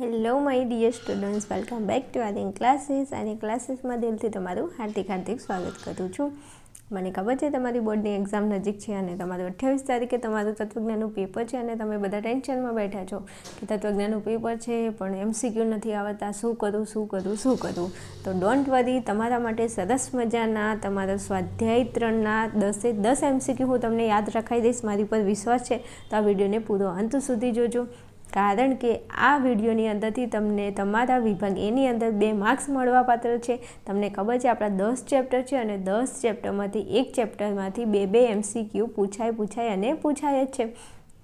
Hello my dear students welcome back to Adin classes અને ક્લાસીસમાં દિલથી તમારું હાર્દિક હાર્દિક સ્વાગત કરું છું. મને ખબર છે તમારી બોર્ડની એક્ઝામ નજીક છે અને તમારું અઠ્યાવીસ તારીખે તમારું તત્વજ્ઞાનનું પેપર છે અને તમે બધા ટેન્શનમાં બેઠા છો કે તત્વજ્ઞાનનું પેપર છે, પણ એમસીક્યુ નથી આવતા. શું કરું શું કરું શું કરું? તો ડોન્ટ વરી તમારા માટે સરસ મજાના તમારા સ્વાધ્યાય ત્રણના દસે દસ એમસીક્યુ હું તમને યાદ રખાઈ દઈશ. મારી પર વિશ્વાસ છે. તો આ વિડીયોને પૂરો અંત સુધી જોજો. કારણ કે આ વિડીયોની અંદરથી તમને તમારા વિભાગ એની અંદર બે માર્ક્સ મળવાપાત્ર છે. તમને ખબર છે, આપણા દસ ચેપ્ટર છે અને દસ ચેપ્ટરમાંથી એક ચેપ્ટરમાંથી બે બે એમસીક્યુ પૂછાય પૂછાય અને પૂછાય જ છે.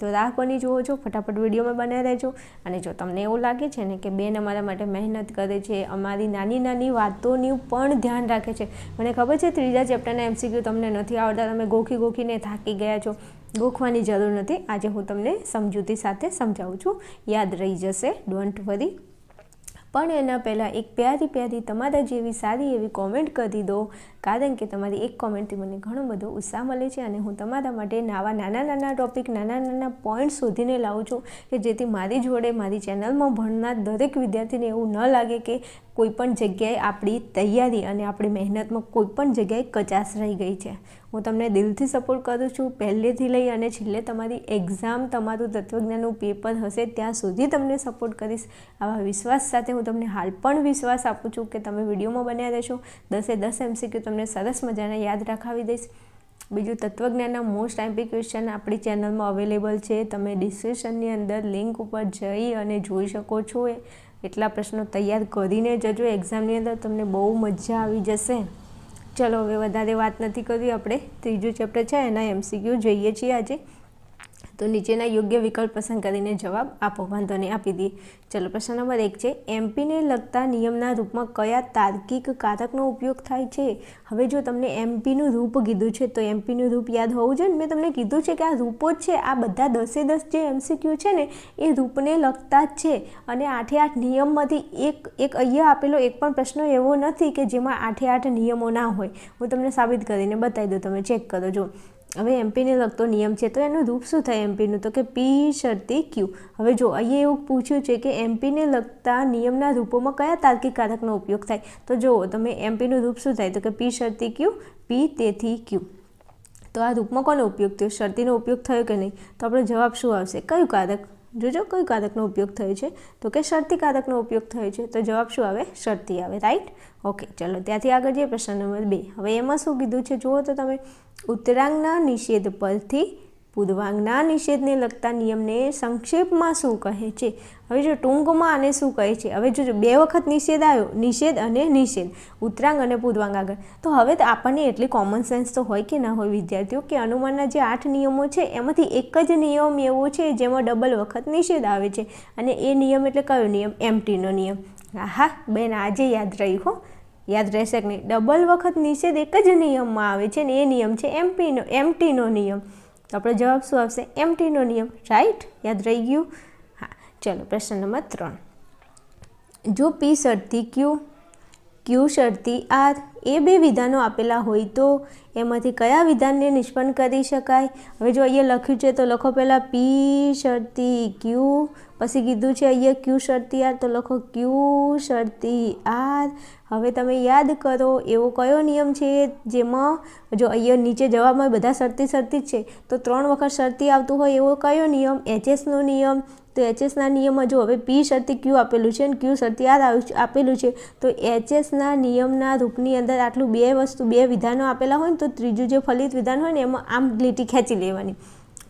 તો રાહ બની જુઓ છો? ફટાફટ વિડીયોમાં બનાવી રહેજો. અને જો તમને એવું લાગે છે ને કે બેન અમારા માટે મહેનત કરે છે, અમારી નાની નાની વાતોની પણ ધ્યાન રાખે છે. મને ખબર છે, ત્રીજા ચેપ્ટરના એમસીક્યુ તમને નથી આવડતા, તમે ગોખી ગોખીને થાકી ગયા છો. ગોખવાની જરૂર નથી. આજે હું તમને સમજૂતી સાથે સમજાવું છું. યાદ રહી જશે. ડોન્ટ વરી પણ એના પહેલાં એક પ્યારી પ્યારી તમારા જેવી સારી એવી કોમેન્ટ કરી દો. કારણ કે તમારી એક કોમેન્ટથી મને ઘણો બધો ઉત્સાહ મળે છે અને હું તમારા માટે નાવા નાના નાના ટોપિક નાના નાના પોઈન્ટ શોધીને લાવું છું કે જેથી મારી જોડે મારી ચેનલમાં ભણનાર દરેક વિદ્યાર્થીને એવું ન લાગે કે કોઈપણ જગ્યાએ આપણી તૈયારી અને આપણી મહેનતમાં કોઈપણ જગ્યાએ કચાશ રહી ગઈ છે. હું તમને દિલથી સપોર્ટ કરું છું. પહેલેથી લઈ અને છેલ્લે તમારી એક્ઝામ તમારું તત્વજ્ઞાનનું પેપર હશે ત્યાં સુધી તમને સપોર્ટ કરીશ. આવા વિશ્વાસ સાથે હું તમને હાલ પણ વિશ્વાસ આપું છું કે તમે વિડીયોમાં બન્યા રહેશો. દસે દસ એમસીક્યુ તમને સરસ મજાના યાદ રાખાવી દઈશ. બીજું તત્વજ્ઞાનના મોસ્ટ એમ્પી ક્વેશ્ચન આપણી ચેનલમાં અવેલેબલ છે. તમે ડિસ્ક્રિપ્શનની અંદર લિંક ઉપર જઈ અને જોઈ શકો છો. એ એટલા પ્રશ્નો તૈયાર કરીને જજો એક્ઝામની અંદર તમને બહુ મજા આવી જશે. ચલો, હવે વધારે વાત નથી કરવી, આપણે ત્રીજું ચેપ્ટર છે, એના એમસીક્યુ જોઈએ છીએ આજે. તો નીચેના યોગ્ય વિકલ્પ પસંદ કરીને જવાબ આપો. વાંધો નહીં, આપી દઈએ ચલો, પ્રશ્ન નંબર એક છે એમપીને લગતા નિયમના રૂપમાં કયા તાર્કિક કારકનો ઉપયોગ થાય છે? હવે જો તમને એમપીનું રૂપ કીધું છે, તો એમપીનું રૂપ યાદ હોવું જોઈએ મેં તમને કીધું છે કે આ રૂપો જ છે, આ બધા દસે દસ જે એમસીક્યુ છે ને, એ રૂપને લગતા જ છે. અને આઠે આઠ નિયમમાંથી એક એક અહીંયા આપેલો એક પણ પ્રશ્ન એવો નથી કે જેમાં આઠે આઠ નિયમો ના હોય. હું તમને સાબિત કરીને બતાવી દઉં, તમે ચેક કરો જો હવે એમપીને લગતો નિયમ છે, તો એનું રૂપ શું થાય એમપીનું તો કે પી શરતી ક્યુ હવે જો અહીંયા એવું પૂછ્યું છે કે એમપીને લગતા નિયમના રૂપોમાં કયા તાર્કિક કારકનો ઉપયોગ થાય? તો જુઓ, તમે એમપીનું રૂપ શું થાય? તો કે પી શરતી ક્યુ પી તેથી ક્યુ તો આ રૂપમાં કોનો ઉપયોગ થયો? શરતીનો ઉપયોગ થયો કે નહીં? તો આપણો જવાબ શું આવશે? કયું કારક? જોજો કયું કારકનો ઉપયોગ થયો છે. તો કે શરતી કારકનો ઉપયોગ થયો છે. તો જવાબ શું આવે? શરતી આવે. રાઈટ ઓકે ચલો ત્યાંથી આગળ જઈએ પ્રશ્ન નંબર બે. હવે એમાં શું કીધું છે? જુઓ તો તમે ઉત્તરાંગના નિષેધ પરથી પૂર્વાંગના નિષેધને લગતા નિયમને સંક્ષેપમાં શું કહે છે? હવે જો ટૂંકમાં આને શું કહે છે? હવે જો બે વખત નિષેધ આવ્યો, નિષેધ અને નિષેધ, ઉત્તરાંગ અને પૂર્વાંગ આગળ. તો હવે તો આપણને એટલી કોમન સેન્સ તો હોય કે ના હોય, વિદ્યાર્થીઓ, કે અનુમાનના જે આઠ નિયમો છે, એમાંથી એક જ નિયમ એવો છે જેમાં ડબલ વખત નિષેધ આવે છે. અને એ નિયમ એટલે કયો નિયમ? એમટીનો નિયમ. હા બેન, આજે યાદ રહી હો. યાદ રહેશે કે નહીં? ડબલ વખત નિષેધ એક જ નિયમમાં આવે છે ને એ નિયમ છે એમપીનો એમટીનો નિયમ. તો આપણો જવાબ શું આવશે? એમટીનો નિયમ. રાઈટ યાદ રહી ગયું? હા. ચલો, પ્રશ્ન નંબર ત્રણ. જો પી શરતી ક્યુ ક્યુ શરતી આર એ બે વિધાનો આપેલા હોય તો એમાંથી કયા વિધાનને નિષ્પન્ન કરી શકાય? હવે જો અહીંયા લખ્યું છે તો લખો પહેલાં પી શરતી ક્યુ પછી કીધું છે અહીંયા ક્યુ શરતી આર તો લખો ક્યુ શરતી આર હવે તમે યાદ કરો, એવો કયો નિયમ છે જેમાં જો અહીંયા નીચે જવાબમાં બધા શરતી શરતી જ છે, તો ત્રણ વખત શરતી આવતું હોય એવો કયો નિયમ? એચએસનો નિયમ. તો એચએસના નિયમમાં જો હવે પી શરતી ક્યુ આપેલું છે અને ક્યુ શરતી આર આપેલું છે, તો એચએસના નિયમના રૂપની અંદર આટલું બે વસ્તુ, બે વિધાનો આપેલા હોય ને તો ત્રીજું જે ફલિત વિધાન હોય ને એમાં આમ લીટી ખેંચી લેવાની.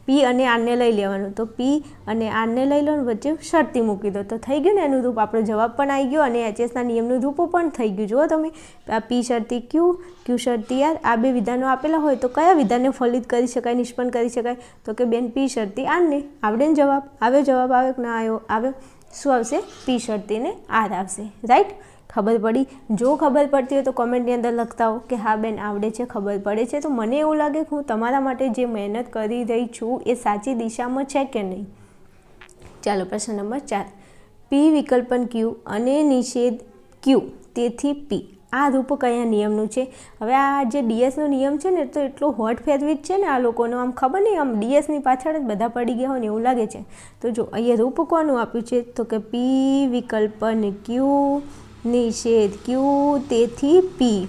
પી અને આરને લઈ લેવાનું. તો પી અને આરને લઈ લો વચ્ચે શરતી મૂકી દો. તો થઈ ગયું ને એનું રૂપ? આપણો જવાબ પણ આવી ગયો અને એચએસના નિયમનું રૂપો પણ થઈ ગયું. જુઓ તમે, આ પી શરતી ક્યુ ક્યુ શરતી આર આ બે વિધાનો આપેલા હોય તો કયા વિધાનને ફલિત કરી શકાય, નિષ્પન્ન કરી શકાય? તો કે બેન પી શરતી આરને આવડે ને જવાબ? આવ્યો? જવાબ આવે કે ના આવ્યો? આવ્યો. શું આવશે? પી શરતીને આર આવશે. રાઈટ ખબર પડી? જો ખબર પડતી હોય તો કોમેન્ટની અંદર લખતા હો કે હા બેન, આવડે છે, ખબર પડે છે. તો મને એવું લાગે કે હું તમારા માટે જે મહેનત કરી રહી છું એ સાચી દિશામાં છે કે નહીં? ચાલો, પ્રશ્ન નંબર ચાર. પી વિકલ્પન ક્યુ અને નિષેધ ક્યુ તેથી પી આ રૂપ કયા નિયમનું છે? હવે આ જે ડીએસનો નિયમ છે ને, તો એટલો હોટ ફેરવિટ છે ને આ લોકોનો, આમ ખબર નહીં, આમ ડીએસની પાછળ જ બધા પડી ગયા હોય ને એવું લાગે છે. તો જો અહીંયા રૂપ કોનું આપ્યું છે? તો કે પી વિકલ્પન ક્યુ નિષેધ ક્યુ તેથી પી.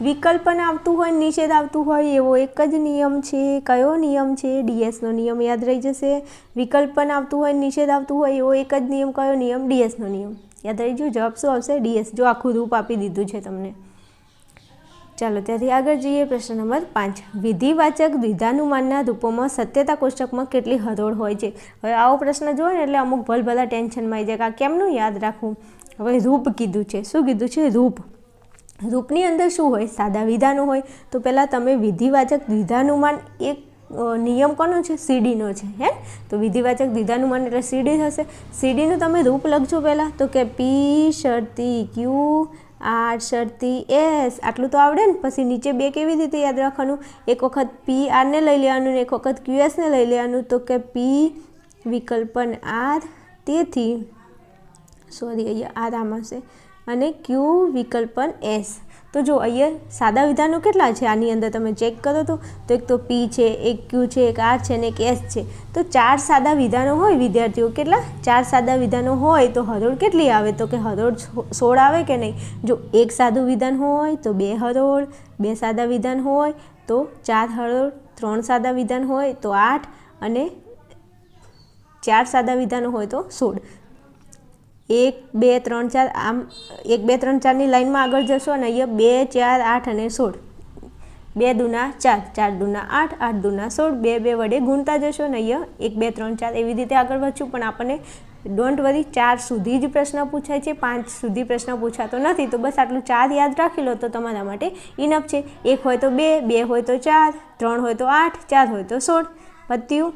વિકલ્પ પણ આવતું હોય, નિષેધ આવતું હોય, એવો એક જ નિયમ છે. કયો નિયમ છે? ડીએસનો નિયમ યાદ રહી જશે. વિકલ્પ પણ આવતું હોય, નિષેધ આવતું હોય, એવો એક જ નિયમ. કયો નિયમ? ડીએસનો નિયમ. યાદ રહી જો જવાબ શું આવશે? ડીએસ જો આખું રૂપ આપી દીધું છે તમને. ચાલો, ત્યાંથી આગળ જઈએ. પ્રશ્ન નંબર પાંચ. વિધિવાચક દ્વિધાનુમાનના રૂપોમાં સત્યતા કોષ્ટકમાં કેટલી હરોળ હોય છે? હવે આવો પ્રશ્ન જોયો ને એટલે અમુક ભલભલા ટેન્શનમાં આવી જાય કે કેમનું યાદ રાખવું? હવે રૂપ કીધું છે. શું કીધું છે? રૂપ. રૂપની અંદર શું હોય? સાદા વિધાનું હોય. તો પહેલાં તમે વિધિવાચક દ્વિધાનુમાન એક નિયમ કોનો છે? સીડીનો છે, હે? તો વિધિવાચક દ્વિધાનુમાન એટલે સીડી થશે સીડીનું તમે રૂપ લખજો પહેલાં. તો કે પી શરતી ક્યુ આર શરતી એસ. આટલું તો આવડે ને? પછી નીચે બે કેવી રીતે યાદ રાખવાનું? એક વખત પી આરને લઈ લેવાનું ને એક વખત ક્યુ એસને લઈ લેવાનું. તો કે પી વિકલ્પન આર. તેથી સોરી, અહીંયા આર આમાં છે. અને ક્યુ વિકલ્પ પણ એસ. તો જો અહીંયા સાદા વિધાનો કેટલા છે? આની અંદર તમે ચેક કરો તો. તો એક તો પી છે, એક ક્યુ છે, એક આર છે અને એક એસ છે. તો ચાર સાદા વિધાનો હોય વિદ્યાર્થીઓ, કેટલા? ચાર સાદા વિધાનો હોય તો હરોળ કેટલી આવે? તો કે હરોળ સોળ આવે કે નહીં? જો એક સાદું વિધાન હોય તો બે હરોળ, બે સાદા વિધાન હોય તો ચાર હરોળ, ત્રણ સાદા વિધાન હોય તો આઠ અને ચાર સાદા વિધાનો હોય તો સોળ. એક, બે, ત્રણ, ચાર, આમ એક, બે, ત્રણ, ચારની લાઇનમાં આગળ જશો અને અહીંયા બે, ચાર, આઠ અને સોળ. બે દૂના ચાર ચાર દૂના આઠ આઠ દૂના સોળ, બે બે વડે ગુણતા જશો ને અહીંયા એક, બે, ત્રણ, ચાર એવી રીતે આગળ વધશું. પણ આપણને ડોન્ટ વરી ચાર સુધી જ પ્રશ્ન પૂછાય છે, પાંચ સુધી પ્રશ્ન પૂછાતો નથી. તો બસ આટલું ચાર યાદ રાખી લો તો તમારા માટે ઇનફ છે. એક હોય તો બે બે હોય તો ચાર, ત્રણ હોય તો આઠ, ચાર હોય તો સોળ. પત્યું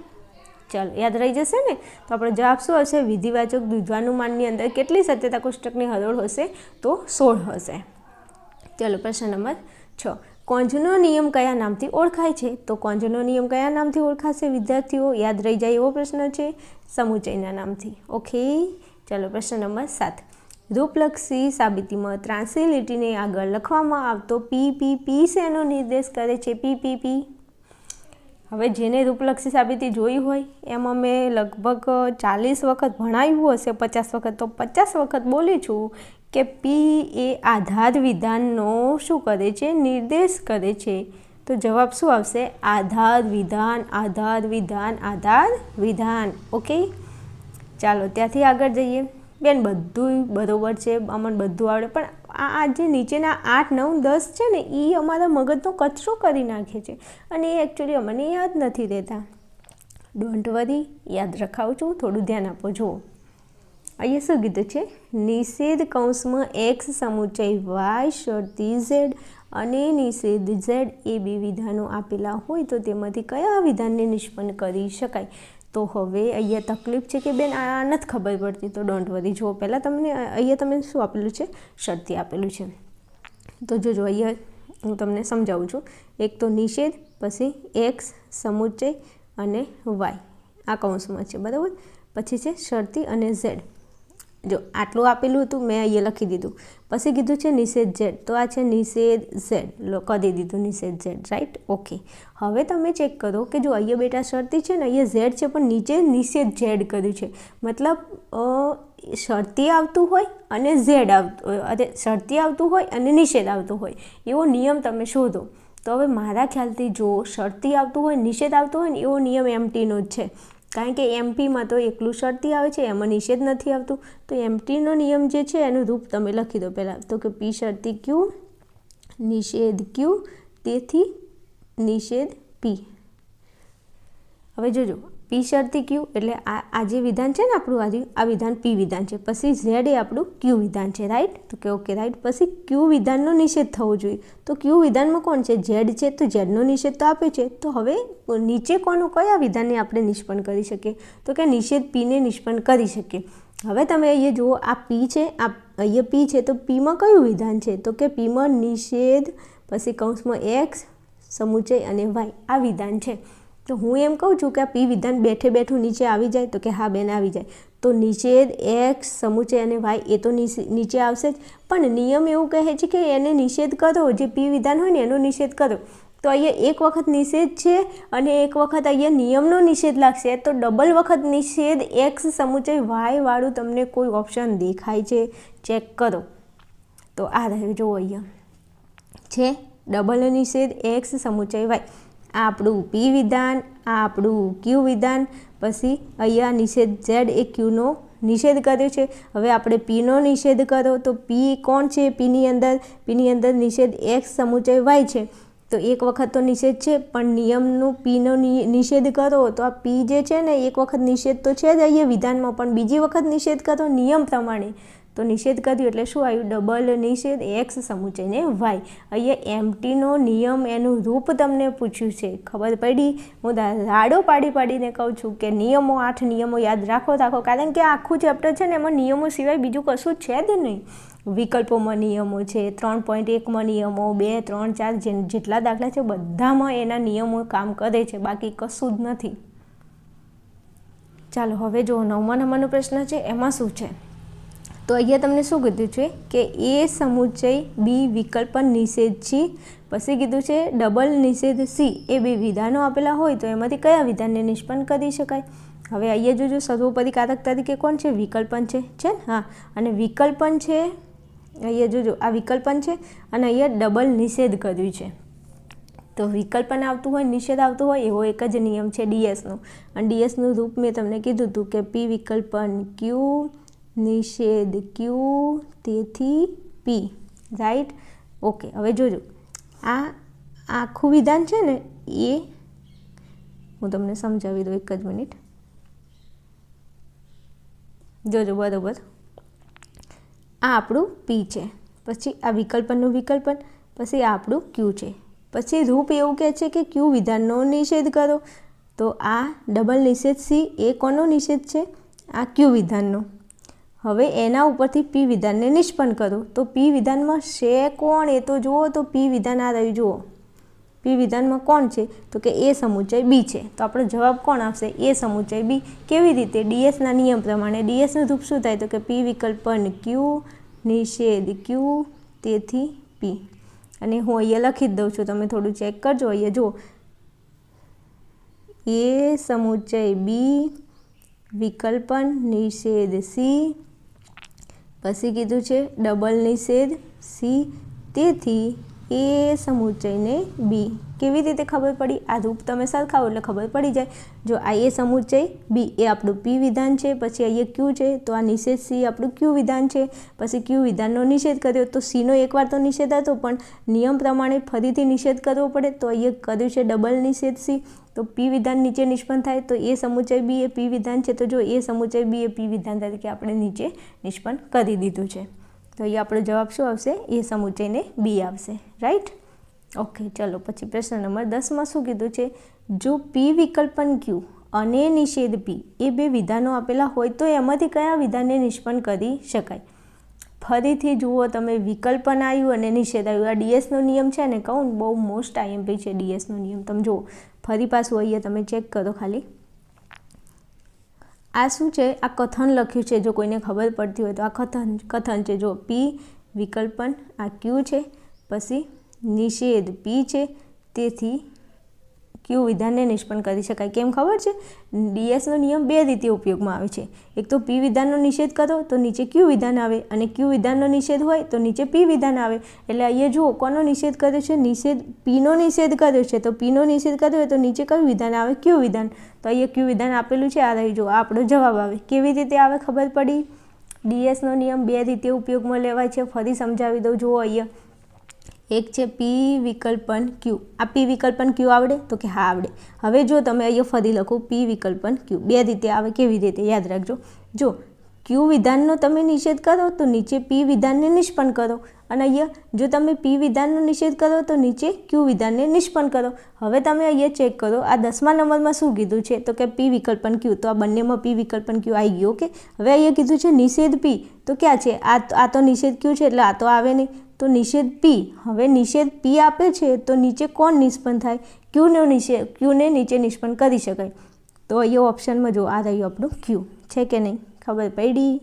ચાલો, યાદ રહી જશે ને? તો આપણો જવાબ શું હશે? વિધિવાચક દ્વિધાનુમાનની અંદર કેટલી સત્યતા કોષ્ટકની હરોળ હશે? તો સોળ હશે. ચાલો, પ્રશ્ન નંબર છ. કોંજનો નિયમ કયા નામથી ઓળખાય છે? તો કોંજનો નિયમ કયા નામથી ઓળખાશે વિદ્યાર્થીઓ? યાદ રહી જાય એવો પ્રશ્ન છે સમુચયના નામથી. ઓકે, ચાલો, પ્રશ્ન નંબર સાત. રૂપલક્ષી સાબિતીમાં ત્રાસી લીટીને આગળ લખવામાં આવતો પી પી પી શેનો નિર્દેશ કરે છે? પી પી પી. હવે જેને રૂપલક્ષી સાબિતી જોઈ હોય, એમાં મેં લગભગ ચાલીસ વખત ભણાવ્યું હશે, પચાસ વખત. તો પચાસ વખત બોલી છું કે પી એ આધાર વિધાનનો શું કરે છે? નિર્દેશ કરે છે. તો જવાબ શું આવશે? આધાર વિધાન આધાર વિધાન આધાર વિધાન. ઓકે ચાલો, ત્યાંથી આગળ જઈએ. બેન બધું બરોબર છે. અમને બધું આવડે. પણ આ જે નીચેના આઠ, નવ, દસ છે ને એ અમારા મગજનો કચરો કરી નાખે છે. અને એ એકચ્યુઅલી અમને યાદ નથી રહેતા. ડોન્ટ વરી યાદ રખાવું છું. થોડું ધ્યાન આપો, જુઓ. અહીંયા શું કીધું છે? નિષેધ કૌંસમાં એક્સ સમુચય વાય શરતી ઝેડ અને નિષેધ ઝેડ એ બે વિધાનો આપેલા હોય તો તેમાંથી કયા વિધાનને નિષ્પન્ન કરી શકાય? તો હવે અહીંયા તકલીફ છે કે બેન, આ નથી ખબર પડતી. તો ડોન્ટ વરી જો પહેલાં તમને, અહીંયા તમે શું આપેલું છે? શરતી આપેલું છે. તો જોજો અહીંયા હું તમને સમજાવું છું. એક તો નિષેધ, પછી એક્સ સમુચય અને વાય. આ કૌંસમાં છે. બરાબર? પછી છે શરતી અને ઝેડ. જો આટલું આપેલું હતું, મેં અહીંયા લખી દીધું. પછી કીધું છે નિષેધ ઝેડ. તો આ છે નિષેધ ઝેડ. કરી દીધું નિષેધ ઝેડ રાઈટ ઓકે હવે તમે ચેક કરો કે જો અહીંયા બેટા શરતી છે ને, અહીંયા ઝેડ છે, પણ નીચે નિષેધ ઝેડ કર્યું છે. મતલબ શરતી આવતું હોય અને ઝેડ આવતું અરે, શરતી આવતું હોય અને નિષેધ આવતું હોય. એવો નિયમ તમે શોધો. તો હવે મારા ખ્યાલથી જો શરતી આવતું હોય, નિષેધ આવતું હોય ને, એવો નિયમ એમટીનો જ છે. કારણ કે એમપીમાં તો એકલું શરતી આવે છે, એમાં નિષેધ નથી આવતું. તો એમટીનો નિયમ જે છે, એનું રૂપ તમે લખી દો પહેલાં. તો કે પી શરતી ક્યુ, નિષેધ ક્યુ, તેથી નિષેધ પી હવે જોજો. પી શરતી ક્યુ એટલે આ આ જે વિધાન છે ને આપણું આજે, આ વિધાન પી વિધાન છે. પછી ઝેડ એ આપણું ક્યુ વિધાન છે રાઈટ તો કે ઓકે રાઈટ પછી ક્યુ વિધાનનો નિષેધ થવો જોઈએ. તો ક્યુ વિધાનમાં કોણ છે? ઝેડ છે, તો ઝેડનો નિષેધ તો આપે છે. તો હવે નીચે કોનું કયા વિધાનને આપણે નિષ્પન્ન કરી શકીએ? તો કે નિષેધ પીને નિષ્પન્ન કરી શકીએ. હવે તમે અહીંયા જુઓ, આ પી છે, આ અહીંયા પી છે, તો પીમાં કયું વિધાન છે? તો કે પીમાં નિષેધ, પછી કૌંસમાં એક્સ, સમુચય અને વાય આ વિધાન છે. તો હું એમ કહું છું કે આ પી વિધાન બેઠે બેઠું નીચે આવી જાય તો કે હા, બેન આવી જાય. તો નિષેધ એક્સ, સમુચય અને વાય એ તો નીચે આવશે જ. પણ નિયમ એવું કહે છે કે એને નિષેધ કરો, જે પી વિધાન હોય ને એનો નિષેધ કરો. તો અહીંયા એક વખત નિષેધ છે અને એક વખત અહીંયા નિયમનો નિષેધ લાગશે. તો ડબલ વખત નિષેધ, એક્સ, સમુચય, વાય વાળું તમને કોઈ ઓપ્શન દેખાય છે. ચેક કરો. તો આ રહ્યું, જુઓ અહીંયા. છે. ડબલ નિષેધ, એક્સ, સમુચય, વાય. આ આપણું પી વિધાન આ આપણું ક્યુ વિધાન, પછી અહીંયા નિષેધ ઝેડ એ ક્યુનો નિષેધ કર્યો છે. હવે આપણે પીનો નિષેધ કરો તો પી કોણ છે? પીની અંદર પીની અંદર નિષેધ એક્સ સમુચય વાય છે. તો એક વખત તો નિષેધ છે, પણ નિયમનું પીનો નિષેધ કરો તો આ પી જે છે ને, એક વખત નિષેધ તો છે જ. અહીંયા વિધાનમાં પણ બીજી વખત નિષેધ કરો નિયમ પ્રમાણે. તો નિષેધ કર્યું એટલે શું આવ્યું? ડબલ નિષેધ, એક્સ સમુચયને વાય. અહીંયા એમટીનો નિયમ એનું રૂપ તમને પૂછ્યું છે. ખબર પડી? હું રાડો પાડી પાડીને કહું છું કે નિયમો, આઠ નિયમો યાદ રાખો રાખો. કારણ કે આખું ચેપ્ટર છે ને એમાં નિયમો સિવાય બીજું કશું છે જ નહીં. વિકલ્પોમાં નિયમો છે, ત્રણ પોઈન્ટ એકમાં નિયમો, બે, ત્રણ, ચાર જેટલા દાખલા છે બધામાં એના નિયમો કામ કરે છે. બાકી કશું જ નથી. ચાલો, હવે જો નવમા નંબરનો પ્રશ્ન છે, એમાં શું છે? તો અહીંયા તમને શું કીધું છે કે એ સમુચય બી વિકલ્પન નિષેધ, છે. પછી કીધું છે ડબલ નિષેધ, સી. એ બે વિધાનો આપેલા હોય તો એમાંથી કયા વિધાનને નિષ્પન્ન કરી શકાય? હવે અહીંયા જોજો સર્વોપરી કારક તરીકે કોણ છે? વિકલ્પન છે. છે હા. અને વિકલ્પન છે, અહીંયા જોજો, આ વિકલ્પન છે અને અહીંયા ડબલ નિષેધ કર્યું છે. તો વિકલ્પન આવતું હોય, નિષેધ આવતું હોય, એવો એક જ નિયમ છે ડીએસનો અને ડીએસનું રૂપ મેં તમને કીધું હતું કે પી વિકલ્પન ક્યુ નિષેધ ક્યુ તેથી પી રાઈટ ઓકે હવે જોજો. આ આખું વિધાન છે ને, એ હું તમને સમજાવી દઉં એક જ મિનિટ. જોજો, બરાબર. આ આપણું પી છે. પછી આ વિકલ્પનનું વિકલ્પન, પછી આ આપણું ક્યુ છે. પછી રૂપ એવું કહે છે કે ક્યુ વિધાનનો નિષેધ કરો. તો આ ડબલ નિષેધ સી એ કોનો નિષેધ છે? આ ક્યુ વિધાનનો. હવે એના ઉપરથી પી વિધાનને નિષ્પન્ન કરો. તો પી વિધાનમાં છે કોણ? એ તો જુઓ, તો પી વિધાન આ રહ્યું, જુઓ. પી વિધાનમાં કોણ છે? તો કે એ સમુચય બી છે. તો આપણો જવાબ કોણ આવશે એ સમુચય બી કેવી રીતે? ડીએસના નિયમ પ્રમાણે ડીએસનું રૂપ શું થાય? તો કે પી વિકલ્પન ક્યુ, નિષેધ ક્યુ, તેથી પી. અને હું અહીંયા લખી જ દઉં છું, તમે થોડું ચેક કરજો અહીંયા, જુઓ. એ સમુચય બી વિકલ્પન નિષેધ સી પછી કીધું છે ડબલ નિષેધ સી તેથી એ સમુચ્ચયને બી. કેવી રીતે ખબર પડી? આ રૂપ તમે સરખાવો એટલે ખબર પડી જાય. જો આ એ સમુચ્ચય બી એ આપણું પી વિધાન છે, પછી અહીંયા ક્યુ છે, તો આ નિષેધ સી આપણું ક્યુ વિધાન છે. પછી ક્યુ વિધાનનો નિષેધ કર્યો, તો સીનો એકવાર તો નિષેધ હતો, પણ નિયમ પ્રમાણે ફરીથી નિષેધ કરવો પડે, તો અહીંયા કર્યું છે ડબલ નિષેધ સી. તો પી વિધાન નીચે નિષ્પન્ન થાય, તો એ સમુચય બી એ પી વિધાન છે. તો જો એ સમુચય બી એ પી વિધાન તરીકે આપણે નીચે નિષ્પન્ન કરી દીધું છે. તો અહીંયા આપણો જવાબ શું આવશે? એ સમુચયને બી આવશે. રાઈટ ઓકે ચલો, પછી પ્રશ્ન નંબર દસમાં શું કીધું છે? જો પી વિકલ્પન ક્યુ અને નિષેધ પી એ બે વિધાનો આપેલા હોય તો એમાંથી કયા વિધાનને નિષ્પન્ન કરી શકાય? ફરીથી જુઓ, તમે વિકલ્પન આવ્યું અને નિષેધ આવ્યું આ ડીએસનો નિયમ છે ને, કહું બહુ મોસ્ટ આઈએમપી છે ડીએસનો નિયમ. તમે જુઓ, ફરી પાછું અહીંયા તમે ચેક કરો ખાલી. આ શું છે? આ કથન લખ્યું છે. જો કોઈને ખબર પડતી હોય તો આ કથન કથન છે. જો પી, વિકલ્પન, આ ક્યુ છે. પછી નિષેધ, પી છે. તેથી ક્યુ વિધાનને નિષ્પન્ન કરી શકાય? કેમ ખબર છે? ડીએસનો નિયમ બે રીતે ઉપયોગમાં આવે છે. એક તો પી વિધાનનો નિષેધ કરો, તો નીચે ક્યુ વિધાન આવે? અને ક્યુ વિધાનનો નિષેધ હોય, તો નીચે પી વિધાન આવે. એટલે અહીંયા જુઓ, કોનો નિષેધ કર્યો છે? નિષેધ, પીનો નિષેધ કર્યો છે. તો પીનો નિષેધ કર્યો હોય, તો નીચે કયું વિધાન આવે? ક્યુ વિધાન. તો અહીંયા ક્યુ વિધાન આપેલું છે, આ રહી જુઓ આપણો જવાબ આવે. કેવી રીતે આવે ખબર પડી? ડીએસનો નિયમ બે રીતે ઉપયોગમાં લેવાય છે. ફરી સમજાવી દઉં. જુઓ અહીંયા. એક છે પી વિકલ્પન ક્યુ આ પી વિકલ્પન ક્યુ આવડે? તો કે હા, આવડે. હવે જો તમે અહીંયા ફરી લખો પી વિકલ્પન ક્યુ બે રીતે આવે, કેવી રીતે? યાદ રાખજો. જો ક્યુ વિધાનનો તમે નિષેધ કરો તો નીચે પી વિધાનને નિષ્પન્ન કરો. અને અહીંયા જો તમે પી વિધાનનો નિષેધ કરો તો નીચે ક્યુ વિધાનને નિષ્પન્ન કરો. હવે તમે અહીંયા ચેક કરો, આ દસમા નંબરમાં શું કીધું છે? તો કે પી વિકલ્પન ક્યુ તો આ બંનેમાં પી વિકલ્પન ક્યુ આવી ગયું ઓકે હવે અહીંયા કીધું છે નિષેધ પી તો ક્યાં છે? આ આ તો નિષેધ ક્યુ છે, એટલે આ તો આવે નહીં. તો નિષેધ પી હવે નિષેધ પી આપે છે તો નીચે કોણ નિષ્પન્ન થાય? ક્યુને નિષેધ ક્યુને નીચે નિષ્પન્ન કરી શકાય. તો અહીંયા ઓપ્શનમાં જો આ રહ્યું આપણું ક્યુ છે કે નહીં? ખબર પડી?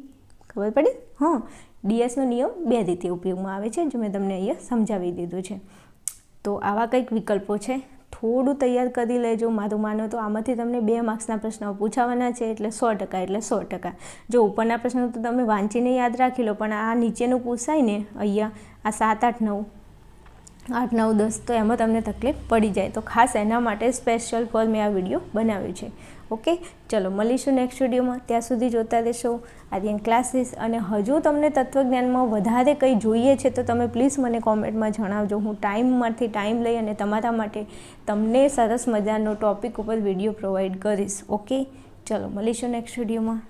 ખબર પડી? હા. ડીએસનો નિયમ બે રીતે ઉપયોગમાં આવે છે, જે મેં તમને અહીંયા સમજાવી દીધું છે. તો આવા કંઈક વિકલ્પો છે. થોડું તૈયાર કરી લેજો મારું માનો તો આમાંથી તમને બે માર્ક્સના પ્રશ્નો પૂછાવાના છે, એટલે સો ટકા, એટલે સો ટકા. જો ઉપરના પ્રશ્નો તો તમે વાંચીને યાદ રાખી લો, પણ આ નીચેનું પૂછાય ને, અહીંયા આ સાત, આઠ, નવ આઠ, નવ, દસ, તો એમાં તમને તકલીફ પડી જાય. તો ખાસ એના માટે સ્પેશિયલ ફોર મેં આ વીડિયો બનાવ્યો છે. ઓકે? ચલો, મળીશું નેક્સ્ટ વિડીયોમાં ત્યાં સુધી જોતા રહેશો. આર્યન ક્લાસીસ અને હજુ તમને તત્વજ્ઞાનમાં વધારે કંઈ જોઈએ છે, તો તમે પ્લીઝ મને કોમેન્ટમાં જણાવજો. હું ટાઈમમાંથી ટાઈમ લઈ અને તમારા માટે તમને સરસ મજાનો ટોપિક ઉપર વીડિયો પ્રોવાઈડ કરીશ. ઓકે? ચલો, મળીશું નેક્સ્ટ વિડીયોમાં